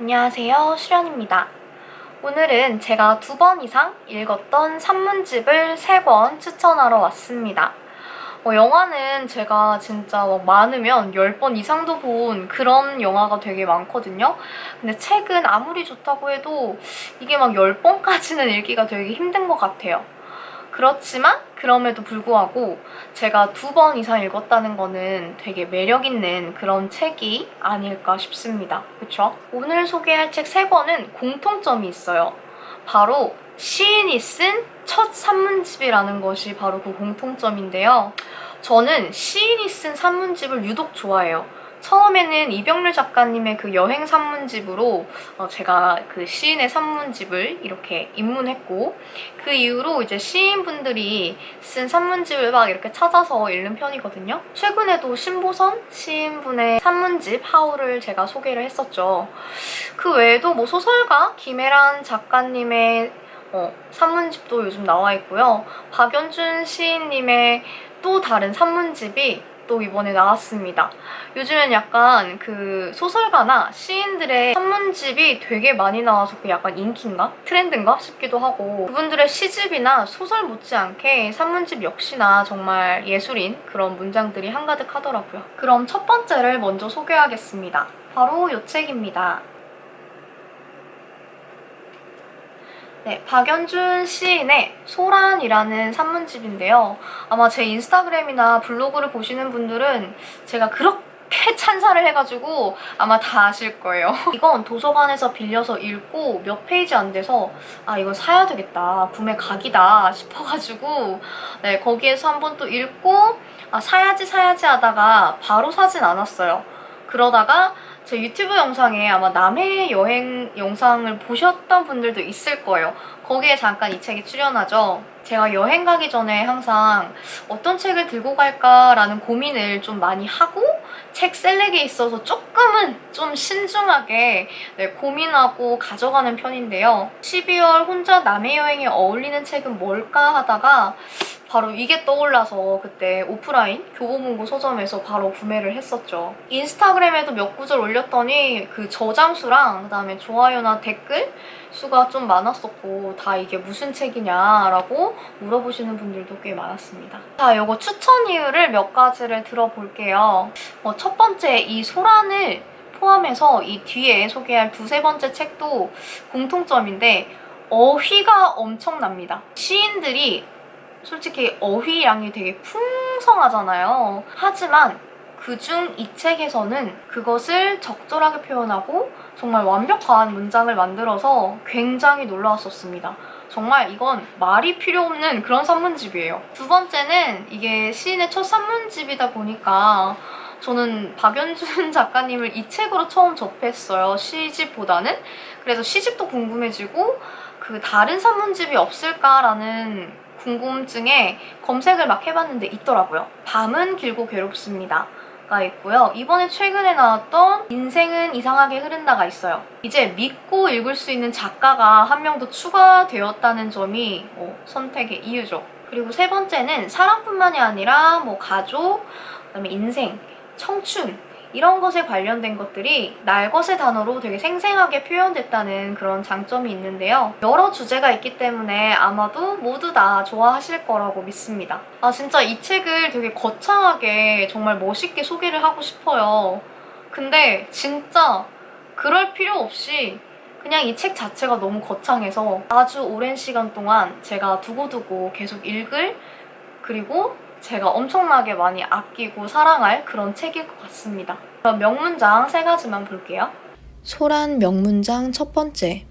안녕하세요. 수련입니다. 오늘은 제가 두 번 이상 읽었던 산문집을 세 권 추천하러 왔습니다. 어, 영화는 제가 진짜 막 많으면 10번 이상도 본 그런 영화가 되게 많거든요. 근데 책은 아무리 좋다고 해도 이게 막 10번까지는 읽기가 되게 힘든 것 같아요. 그렇지만 그럼에도 불구하고 제가 두 번 이상 읽었다는 거는 되게 매력 있는 그런 책이 아닐까 싶습니다. 그쵸? 오늘 소개할 책 세 권은 공통점이 있어요. 바로 시인이 쓴 첫 산문집이라는 것이 바로 그 공통점인데요. 저는 시인이 쓴 산문집을 유독 좋아해요. 처음에는 이병률 작가님의 그 여행 산문집으로 어, 제가 그 시인의 산문집을 이렇게 입문했고 그 이후로 이제 시인분들이 쓴 산문집을 막 이렇게 찾아서 읽는 편이거든요. 최근에도 신보선 시인분의 산문집 하울을 제가 소개를 했었죠. 그 외에도 뭐 소설가 김혜란 작가님의 어, 산문집도 요즘 나와 있고요. 박연준 시인님의 또 다른 산문집이 또 이번에 나왔습니다. 요즘엔 약간 그 소설가나 시인들의 산문집이 되게 많이 나와서 그 약간 인기인가? 트렌드인가? 싶기도 하고 그분들의 시집이나 소설 못지않게 산문집 역시나 정말 예술인 그런 문장들이 한가득 하더라고요. 그럼 첫 번째를 먼저 소개하겠습니다. 바로 이 책입니다. 네, 박연준 시인의 소란이라는 산문집인데요. 아마 제 인스타그램이나 블로그를 보시는 분들은 제가 그렇게 찬사를 해가지고 아마 다 아실 거예요. 이건 도서관에서 빌려서 읽고 몇 페이지 안 돼서 아 이거 사야 되겠다 구매 각이다 싶어가지고 네 거기에서 한번 또 읽고 아 사야지 사야지 하다가 바로 사진 않았어요. 그러다가 제 유튜브 영상에 아마 남해 여행 영상을 보셨던 분들도 있을 거예요. 거기에 잠깐 이 책이 출연하죠. 제가 여행 가기 전에 항상 어떤 책을 들고 갈까라는 고민을 좀 많이 하고 책 셀렉에 있어서 조금은 좀 신중하게 네, 고민하고 가져가는 편인데요. 12월 혼자 남해 여행에 어울리는 책은 뭘까 하다가 바로 이게 떠올라서 그때 오프라인 교보문고 서점에서 바로 구매를 했었죠. 인스타그램에도 몇 구절 올렸더니 그 저장수랑 그다음에 좋아요나 댓글 수가 좀 많았었고 다 이게 무슨 책이냐라고 물어보시는 분들도 꽤 많았습니다. 자, 이거 추천 이유를 몇 가지를 들어볼게요. 어, 첫 번째 이 소란을 포함해서 이 뒤에 소개할 두세 번째 책도 공통점인데 어휘가 엄청납니다. 시인들이 솔직히 어휘량이 되게 풍성하잖아요. 하지만 그중 이 책에서는 그것을 적절하게 표현하고 정말 완벽한 문장을 만들어서 굉장히 놀라웠었습니다. 정말 이건 말이 필요 없는 그런 산문집이에요. 두 번째는 이게 시인의 첫 산문집이다 보니까 저는 박연준 작가님을 이 책으로 처음 접했어요. 시집보다는. 그래서 시집도 궁금해지고 그 다른 산문집이 없을까라는 궁금증에 검색을 막 해봤는데 있더라고요. 밤은 길고 괴롭습니다. 가 있고요. 이번에 최근에 나왔던 인생은 이상하게 흐른다가 있어요. 이제 믿고 읽을 수 있는 작가가 한 명 더 추가되었다는 점이 뭐 선택의 이유죠. 그리고 세 번째는 사랑뿐만이 아니라 뭐 가족, 그다음에 인생, 청춘 이런 것에 관련된 것들이 날것의 단어로 되게 생생하게 표현됐다는 그런 장점이 있는데요. 여러 주제가 있기 때문에 아마도 모두 다 좋아하실 거라고 믿습니다. 아, 진짜 이 책을 되게 거창하게 정말 멋있게 소개를 하고 싶어요. 근데 진짜 그럴 필요 없이 그냥 이 책 자체가 너무 거창해서 아주 오랜 시간 동안 제가 두고두고 계속 읽을 그리고 제가 엄청나게 많이 아끼고 사랑할 그런 책일 것 같습니다. 그럼 명문장 세 가지만 볼게요. 소란 명문장 첫 번째.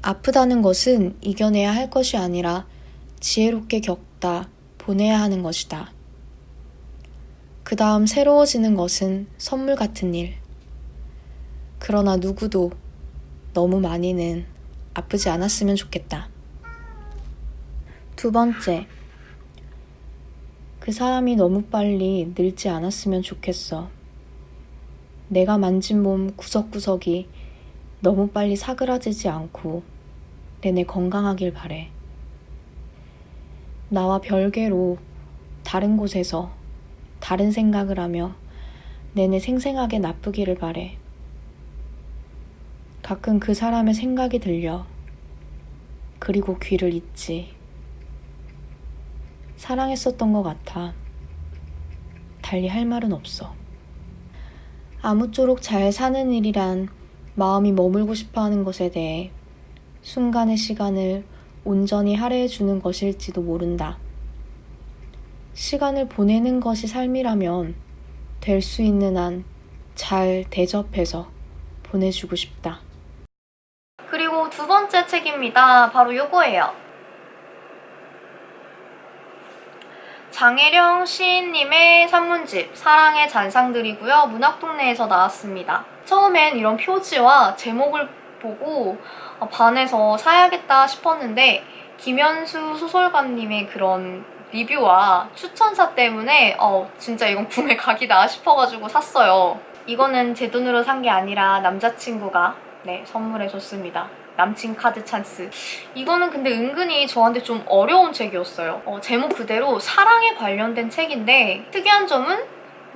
아프다는 것은 이겨내야 할 것이 아니라 지혜롭게 겪다, 보내야 하는 것이다. 그 다음 새로워지는 것은 선물 같은 일. 그러나 누구도 너무 많이는 아프지 않았으면 좋겠다. 두 번째. 그 사람이 너무 빨리 늙지 않았으면 좋겠어. 내가 만진 몸 구석구석이 너무 빨리 사그라지지 않고 내내 건강하길 바래. 나와 별개로 다른 곳에서 다른 생각을 하며 내내 생생하게 나쁘기를 바래. 가끔 그 사람의 생각이 들려. 그리고 귀를 잇지. 사랑했었던 것 같아. 달리 할 말은 없어. 아무쪼록 잘 사는 일이란 마음이 머물고 싶어 하는 것에 대해 순간의 시간을 온전히 할애해 주는 것일지도 모른다. 시간을 보내는 것이 삶이라면 될 수 있는 한 잘 대접해서 보내주고 싶다. 그리고 두 번째 책입니다. 바로 요거예요. 장혜령 시인님의 산문집 사랑의 잔상들이고요. 문학동네에서 나왔습니다. 처음엔 이런 표지와 제목을 보고 어, 반해서 사야겠다 싶었는데 김현수 소설가님의 그런 리뷰와 추천사 때문에 어, 진짜 이건 구매 각이다 싶어가지고 샀어요. 이거는 제 돈으로 산 게 아니라 남자친구가 네, 선물해줬습니다. 남친 카드 찬스. 이거는 근데 은근히 저한테 좀 어려운 책이었어요. 어, 제목 그대로 사랑에 관련된 책인데 특이한 점은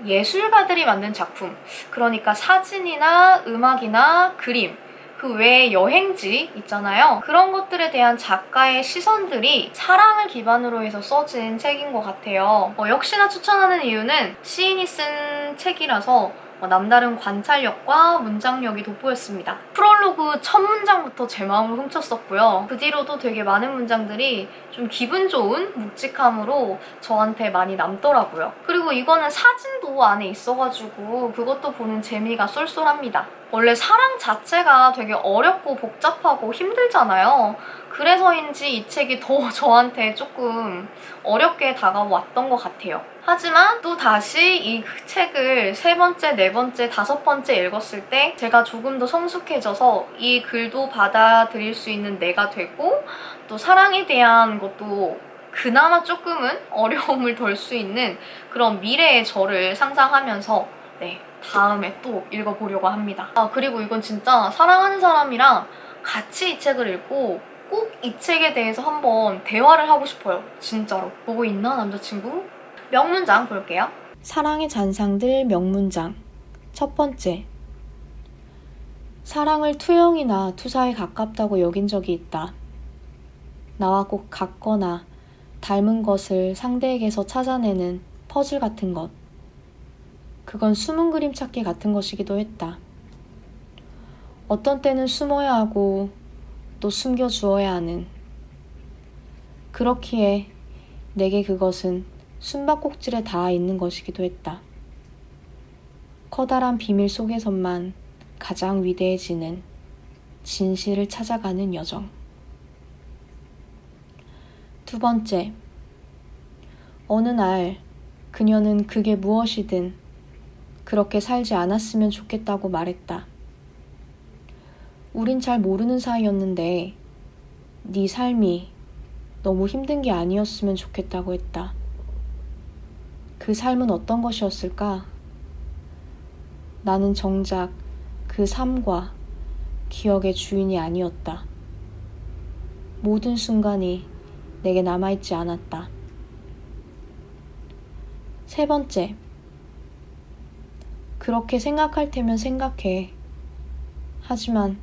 예술가들이 만든 작품. 그러니까 사진이나 음악이나 그림. 그 외에 여행지 있잖아요. 그런 것들에 대한 작가의 시선들이 사랑을 기반으로 해서 써진 책인 것 같아요. 어, 역시나 추천하는 이유는 시인이 쓴 책이라서 어, 남다른 관찰력과 문장력이 돋보였습니다. 프롤로그 첫 문장부터 제 마음을 훔쳤었고요. 그 뒤로도 되게 많은 문장들이 좀 기분 좋은 묵직함으로 저한테 많이 남더라고요. 그리고 이거는 사진도 안에 있어가지고 그것도 보는 재미가 쏠쏠합니다. 원래 사랑 자체가 되게 어렵고 복잡하고 힘들잖아요. 그래서인지 이 책이 더 저한테 조금 어렵게 다가왔던 것 같아요. 하지만 또 다시 이 책을 세 번째, 네 번째, 다섯 번째 읽었을 때 제가 조금 더 성숙해져서 이 글도 받아들일 수 있는 내가 되고 또 사랑에 대한 것도 그나마 조금은 어려움을 덜 수 있는 그런 미래의 저를 상상하면서 네, 다음에 또 읽어보려고 합니다. 아, 그리고 이건 진짜 사랑하는 사람이랑 같이 이 책을 읽고 꼭 이 책에 대해서 한번 대화를 하고 싶어요. 진짜로. 보고 있나, 남자친구? 명문장 볼게요. 사랑의 잔상들 명문장. 첫 번째. 사랑을 투영이나 투사에 가깝다고 여긴 적이 있다. 나와 꼭 같거나 닮은 것을 상대에게서 찾아내는 퍼즐 같은 것. 그건 숨은 그림 찾기 같은 것이기도 했다. 어떤 때는 숨어야 하고 또 숨겨주어야 하는. 그렇기에 내게 그것은 숨바꼭질에 닿아 있는 것이기도 했다. 커다란 비밀 속에서만 가장 위대해지는 진실을 찾아가는 여정. 두 번째. 어느 날 그녀는 그게 무엇이든 그렇게 살지 않았으면 좋겠다고 말했다. 우린 잘 모르는 사이였는데 네 삶이 너무 힘든 게 아니었으면 좋겠다고 했다. 그 삶은 어떤 것이었을까? 나는 정작 그 삶과 기억의 주인이 아니었다. 모든 순간이 내게 남아있지 않았다. 세 번째. 그렇게 생각할 테면 생각해. 하지만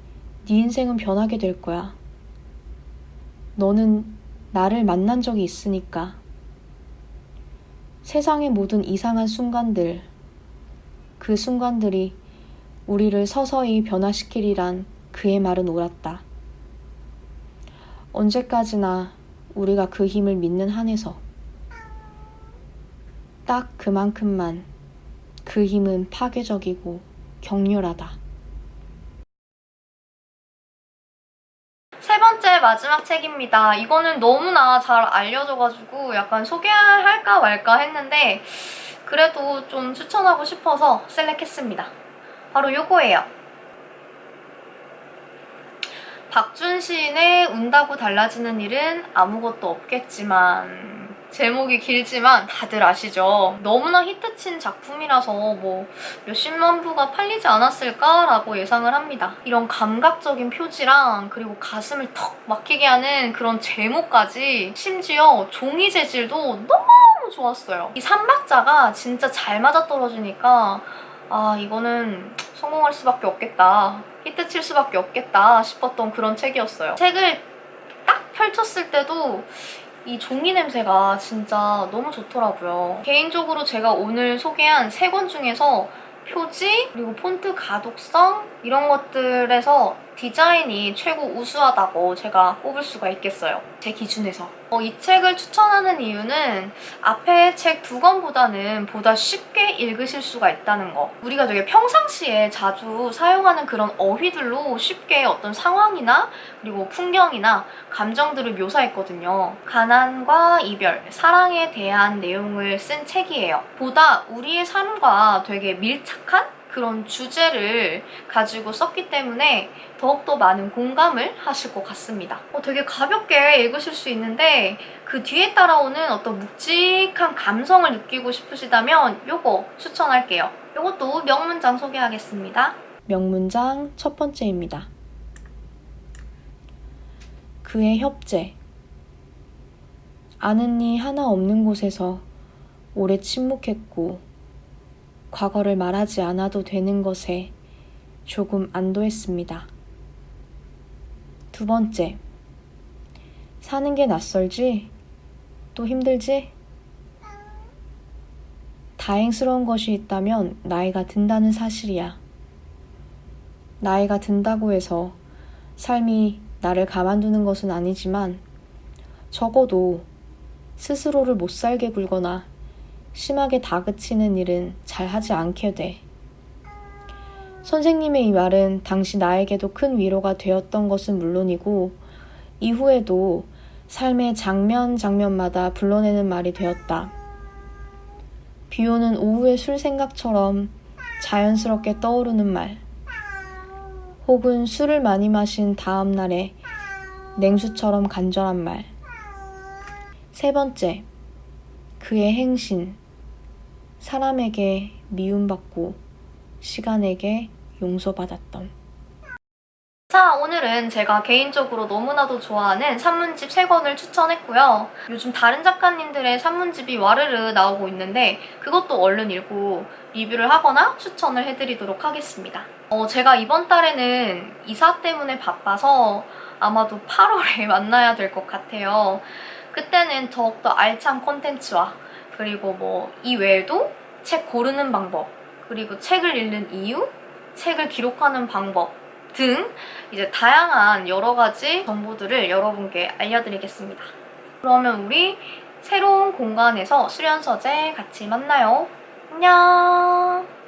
네 인생은 변하게 될 거야. 너는 나를 만난 적이 있으니까. 세상의 모든 이상한 순간들, 그 순간들이 우리를 서서히 변화시키리란 그의 말은 옳았다. 언제까지나 우리가 그 힘을 믿는 한에서 딱 그만큼만 그 힘은 파괴적이고 격렬하다. 세 번째 마지막 책입니다. 이거는 너무나 잘 알려져가지고 약간 소개할까 말까 했는데 그래도 좀 추천하고 싶어서 셀렉했습니다. 바로 요거예요. 박준 시인의 운다고 달라지는 일은 아무것도 없겠지만 제목이 길지만 다들 아시죠? 너무나 히트친 작품이라서 뭐 몇십만 부가 팔리지 않았을까라고 예상을 합니다. 이런 감각적인 표지랑 그리고 가슴을 턱 막히게 하는 그런 제목까지 심지어 종이 재질도 너무 좋았어요. 이 삼박자가 진짜 잘 맞아떨어지니까 아, 이거는 성공할 수밖에 없겠다. 히트 칠 수밖에 없겠다 싶었던 그런 책이었어요. 책을 딱 펼쳤을 때도 이 종이 냄새가 진짜 너무 좋더라고요. 개인적으로 제가 오늘 소개한 세 권 중에서 표지, 그리고 폰트 가독성 이런 것들에서 디자인이 최고 우수하다고 제가 꼽을 수가 있겠어요. 제 기준에서. 어, 이 책을 추천하는 이유는 앞에 책 두 권보다는 보다 쉽게 읽으실 수가 있다는 거. 우리가 되게 평상시에 자주 사용하는 그런 어휘들로 쉽게 어떤 상황이나 그리고 풍경이나 감정들을 묘사했거든요. 가난과 이별, 사랑에 대한 내용을 쓴 책이에요. 보다 우리의 삶과 되게 밀착한 그런 주제를 가지고 썼기 때문에 더욱더 많은 공감을 하실 것 같습니다. 어, 되게 가볍게 읽으실 수 있는데 그 뒤에 따라오는 어떤 묵직한 감성을 느끼고 싶으시다면 요거 추천할게요. 요것도 명문장 소개하겠습니다. 명문장 첫 번째입니다. 그의 협재. 아는 이 하나 없는 곳에서 오래 침묵했고, 과거를 말하지 않아도 되는 것에 조금 안도했습니다. 두 번째. 사는 게 낯설지? 또 힘들지? 다행스러운 것이 있다면 나이가 든다는 사실이야. 나이가 든다고 해서 삶이 나를 가만두는 것은 아니지만 적어도 스스로를 못 살게 굴거나 심하게 다그치는 일은 잘 하지 않게 돼. 선생님의 이 말은 당시 나에게도 큰 위로가 되었던 것은 물론이고 이후에도 삶의 장면 장면마다 불러내는 말이 되었다. 비 오는 오후의 술 생각처럼 자연스럽게 떠오르는 말. 혹은 술을 많이 마신 다음 날에 냉수처럼 간절한 말. 세 번째, 그의 행신. 사람에게 미움받고 시간에게 용서받았던. 자, 오늘은 제가 개인적으로 너무나도 좋아하는 산문집 3권을 추천했고요. 요즘 다른 작가님들의 산문집이 와르르 나오고 있는데 그것도 얼른 읽고 리뷰를 하거나 추천을 해드리도록 하겠습니다. 어, 제가 이번 달에는 이사 때문에 바빠서 아마도 8월에 만나야 될 것 같아요. 그때는 더욱더 알찬 콘텐츠와 그리고 뭐 이 외에도 책 고르는 방법, 그리고 책을 읽는 이유, 책을 기록하는 방법 등 이제 다양한 여러 가지 정보들을 여러분께 알려드리겠습니다. 그러면 우리 새로운 공간에서 수련서재 같이 만나요. 안녕!